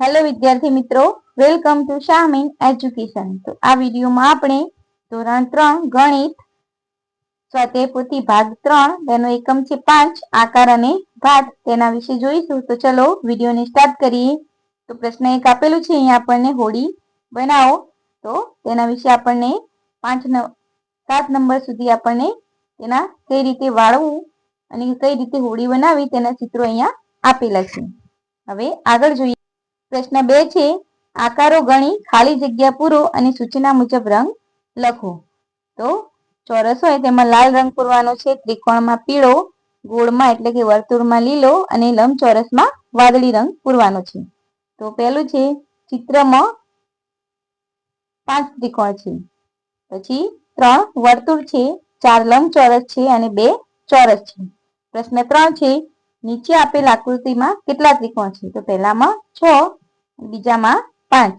Hello વિદ્યાર્થી મિત્રો. Welcome to શામીન education તો આ વિડીયોમાં આપણે ધોરણ ત્રણ, ગણિત સ્વાધ્યાય પોથી ભાગ ત્રણ, તેનો એકમ છે પાંચ, આકાર અને ભાત તેના વિશે જોઈશું. તો ચલો વિડીયોને સ્ટાર્ટ કરીએ. તો પ્રશ્ન એક આપેલું છે, અહીંયા આપણને હોડી બનાવો. તો તેના વિશે આપણને પાંચ સાત નંબર સુધી આપણને તેના કઈ રીતે વાળવું અને કઈ રીતે હોડી બનાવી તેના ચિત્રો અહીંયા આપેલા છે. હવે આગળ જોઈએ. પ્રશ્ન બે છે, આકારો ગણી ખાલી જગ્યા પૂરો અને સૂચના મુજબ રંગ લખો. તો ચોરસ હોય તેમાં લાલ રંગ પૂરવાનો છે, ત્રિકોણમાં પીળો, ગોળમાં એટલે કે વર્તુળમાં લીલો અને લંબચોરસમાં વાદળી રંગ પૂરવાનો છે. તો પહેલું છે, ચિત્રમાં પાંચ ત્રિકોણ છે. પછી ત્રણ વર્તુળ છે, ચાર લંબચોરસ છે અને બે ચોરસ છે. પ્રશ્ન ત્રણ છે, નીચે આપેલ આકૃતિમાં કેટલા ત્રિકોણ છે? તો પહેલામાં છ બીજામાં પાંચ.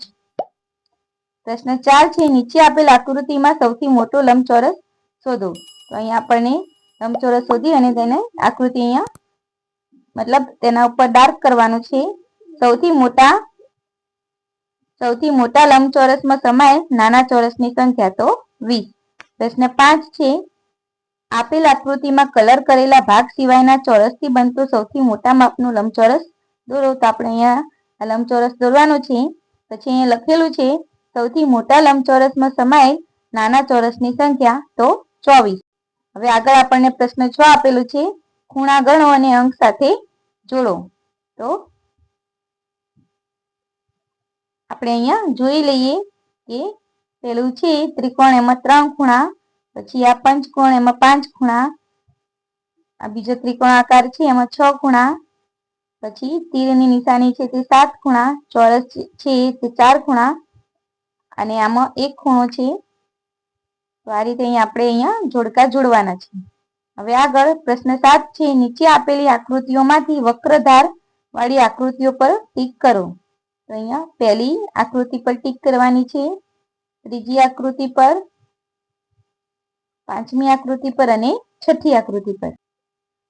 પ્રશ્ન ચાર છે, નીચે આપેલ આકૃતિમાં સૌથી મોટો લંબચોરસ શોધો. તો અહીંયા આપણને લંબચોરસ શોધી અને તેને આકૃતિ અહીંયા, મતલબ તેના ઉપર ડાર્ક કરવાનું છે. સૌથી મોટા સૌથી મોટા લંબચોરસમાં સમાય નાના ચોરસની સંખ્યા, તો વીસ. પ્રશ્ન પાંચ છે, આપેલ આકૃતિમાં કલર કરેલા ભાગ સિવાયના ચોરસથી બનતો સૌથી મોટા માપનું લંબચોરસ દોરો. તો આપણે અહીંયા લંબચોરસ દોરવાનો છે. પછી અહીંયા લખેલું છે, સૌથી મોટા લંબચોરસમાં સમાયેલ નાના ચોરસની સંખ્યા તો ચોવીસ. હવે આગળ આપણને પ્રશ્ન છ આપેલું છે, ખૂણા ગણો અને અંક સાથે જોડો. તો આપણે અહીંયા જોઈ લઈએ કે પેલું છે ત્રિકોણ એમાં ત્રણ ખૂણા, પછી આ પંચકોણ એમાં પાંચ ખૂણા, આ બીજો ત્રિકોણ આકાર છે એમાં છ ખૂણા પછી તીરની નિશાની છે તે સાત ખૂણા, ચોરસ છે તે ચાર ખૂણા અને આમાં એક ખૂણો છે. તો આ રીતે આપણે અહીંયા જોડકા જોડવાના છે. હવે આગળ પ્રશ્ન સાત છે, નીચે આપેલી આકૃતિઓમાંથી વક્રધાર વાળી આકૃતિઓ પર ટીક કરો. તો અહીંયા પહેલી આકૃતિ પર ટીક કરવાની છે, ત્રીજી આકૃતિ પર, પાંચમી આકૃતિ પર અને છઠ્ઠી આકૃતિ પર.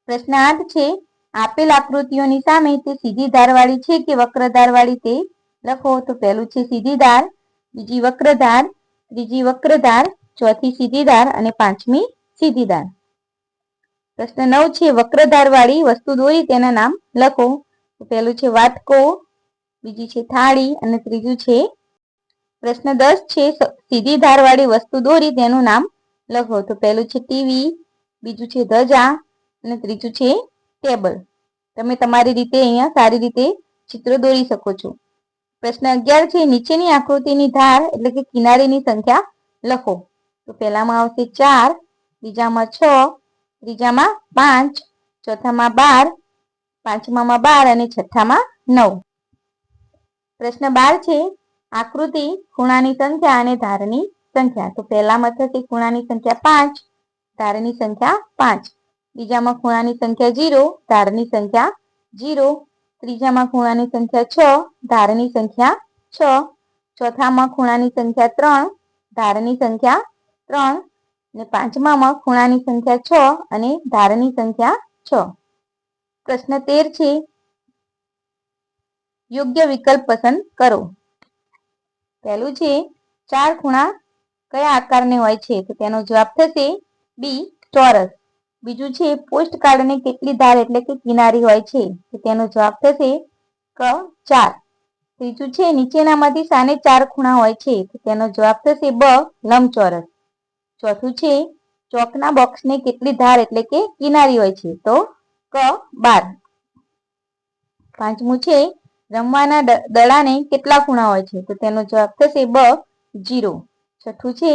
પ્રશ્ન આઠ છે આપેલ આકૃતિઓની સામે તે સીધી ધારવાળી છે કે વક્રધારવાળી તે? લખો, તો પહેલું છે સીધી ધાર, બીજી વક્રધાર, ત્રીજી વક્રધાર, ચોથી સીધી ધાર અને પાંચમી સીધી ધાર. પ્રશ્ન નવ છે વક્રધાર વાળી વસ્તુ દોરી તેના નામ લખો. તો પહેલું છે વાટકો, બીજી છે થાળી અને ત્રીજું છે પ્રશ્ન દસ છે સીધી ધાર વાળી વસ્તુ દોરી તેનું નામ લખો. તો પહેલું છે ટીવી, બીજું છે ધજા અને ત્રીજું છે ટેબલ તમે તમારી રીતે અહીંયા સારી રીતે ચિત્ર દોરી શકો છો. પ્રશ્ન અગિયાર છે, નીચેની આકૃતિની ધાર એટલે કે કિનારીની સંખ્યા લખો. તો પહેલામાં આવશે ચાર, બીજામાં છ, ત્રીજામાં પાંચ, ચોથામાં બાર, પાંચમામાં બાર અને છઠ્ઠામાં નવ. પ્રશ્ન બાર છે, આકૃતિ ખૂણાની સંખ્યા અને ધારની સંખ્યા. તો પહેલામાં થશે ખૂણાની સંખ્યા પાંચ, ધારની સંખ્યા પાંચ. બીજામાં ખૂણાની સંખ્યા જીરો, ધારની સંખ્યા જીરો. ત્રીજામાં ખૂણાની સંખ્યા છ, ધારની સંખ્યા છ. ચોથામાં ખૂણાની સંખ્યા ત્રણ, ધારની સંખ્યા ત્રણ. અને પાંચમામાં ખૂણાની સંખ્યા છ અને ધારની સંખ્યા છ. પ્રશ્ન તેર છે. યોગ્ય વિકલ્પ પસંદ કરો. પહેલું છે, ચાર ખૂણા કયા આકારને હોય છે? તો તેનો જવાબ થશે બી, ચોરસ. બીજું છે પોસ્ટ કાર્ડને કેટલી ધાર એટલે કે કિનારી હોય છે, તો તેનો જવાબ થશે ક ચાર. ત્રીજું છે, નીચેનામાંથી સાને ચાર ખૂણા હોય છે તેનો જવાબ થશે બ લંબચોરસ. ચોથું છે, ચોકના બોક્સને કેટલી ધાર એટલે કે કિનારી હોય છે, તો ક બાર. પાંચમું છે, રમવાના દડાને કેટલા ખૂણા હોય છે, તો તેનો જવાબ થશે બ જીરો. છઠ્ઠું છે,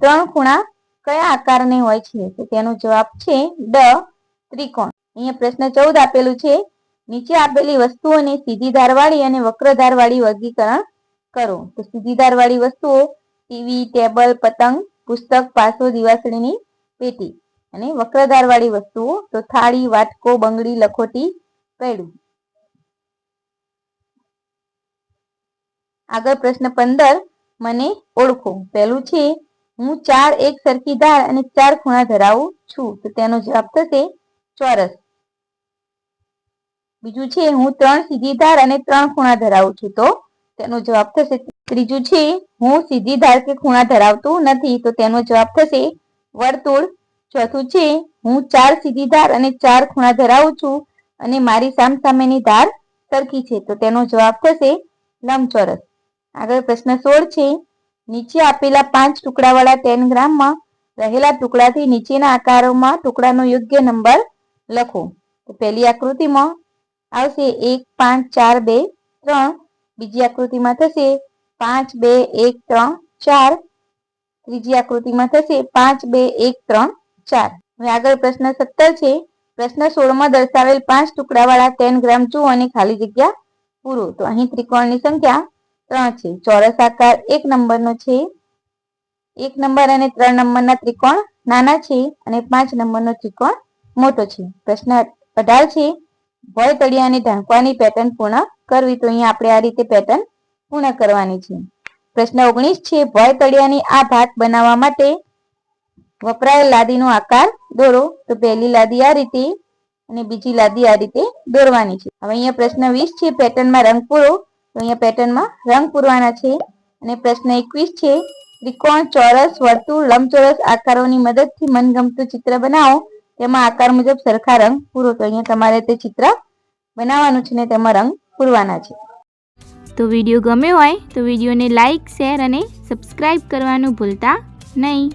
ત્રણ ખૂણા કયા આકારને હોય છે? તો તેનો જવાબ છે ડ, ત્રિકોણ. અહીંયા પ્રશ્ન ચૌદ આપેલું છે. નીચે આપેલી વસ્તુઓને સીધી ધારવાળી અને વક્ર ધારવાળી વર્ગીકરણ કરો. તો સીધી ધારવાળી વસ્તુઓ, ટીવી, ટેબલ, પતંગ, પુસ્તક, પાસો, દિવાસળીની પેટી અને વક્ર ધારવાળી વસ્તુઓ, તો થાળી, વાટકો, બંગડી, લખોટી, પૈડું. આગળ પ્રશ્ન પંદર, મને ઓળખો. પહેલું છે હું ચાર એક સરખી ધાર અને ચાર ખૂણા ધરાવું છું. તો તેનો જવાબ થશે ચોરસ. બીજું છે, હું ત્રણ સીધી ધાર અને ત્રણ ખૂણા ધરાવું છું. તો તેનો જવાબ થશે ત્રીજું છે, હું સીધી ધાર કે ખૂણા ધરાવતું નથી. તો તેનો જવાબ થશે વર્તુળ. ચોથું છે, હું ચાર સીધી ધાર અને ચાર ખૂણા ધરાવું છું અને મારી સામસામેની ધાર સરખી છે. તો તેનો જવાબ થશે લંબચોરસ. આગળ પ્રશ્ન સોળ છે નીચે આપેલા પાંચ ટુકડાવાળા ટેન ગ્રામમાં રહેલા ટુકડાથી નીચેના આકારોમાં ટુકડાનો યોગ્ય નંબર લખો. તો પહેલી આકૃતિમાં આવશે એક, પાંચ, ચાર, બે, ત્રણ. બીજી આકૃતિમાં થશે પાંચ, બે, એક, ત્રણ, ચાર. ત્રીજી આકૃતિમાં થશે પાંચ, બે, એક, ત્રણ, ચાર. હવે આગળ પ્રશ્ન સત્તર છે. પ્રશ્ન સોળમાં દર્શાવેલ પાંચ ટુકડાવાળા ટેન ગ્રામ જુઓ અને ખાલી જગ્યા પૂરો. તો અહીં ત્રિકોણની સંખ્યા ત્રણ છે. ચોરસ આકાર એક નંબરનો છે. એક નંબર અને ત્રણ નંબરના ત્રિકોણ નાના છે અને પાંચ નંબરનો ત્રિકોણ મોટો પ્રશ્ન અઢાર છે. ભય ઢાંકવાની પેટર્ન પૂર્ણ કરવી. તો અહીંયા આપણે આ રીતે પેટર્ન પૂર્ણ કરવાની છે. પ્રશ્ન ઓગણીસ છે. ભય તળિયાની આ ભાત બનાવવા માટે વપરાયેલ લાદીનો આકાર દોરો. તો પહેલી લાદી આ રીતે અને બીજી લાદી આ રીતે દોરવાની છે. હવે અહીંયા પ્રશ્ન વીસ છે. પેટર્નમાં રંગ પૂરો તો અહીંયા પેટર્નમાં રંગ પૂરવાના છે અને પ્રશ્ન એકવીસ છે, ત્રિકોણ, ચોરસ, વર્તુળ, લંબચોરસ આકારોની મદદથી મનગમતું ચિત્ર બનાવો. તેમાં આકાર મુજબ સરખા રંગ પૂરો. તો અહીંયા તમારે તે ચિત્ર બનાવવાનું છે ને તેમાં રંગ પૂરવાના છે. તો વીડિયો ગમ્યો હોય તો વિડીયોને લાઇક શેર અને સબસ્ક્રાઈબ કરવાનું ભૂલતા નહીં.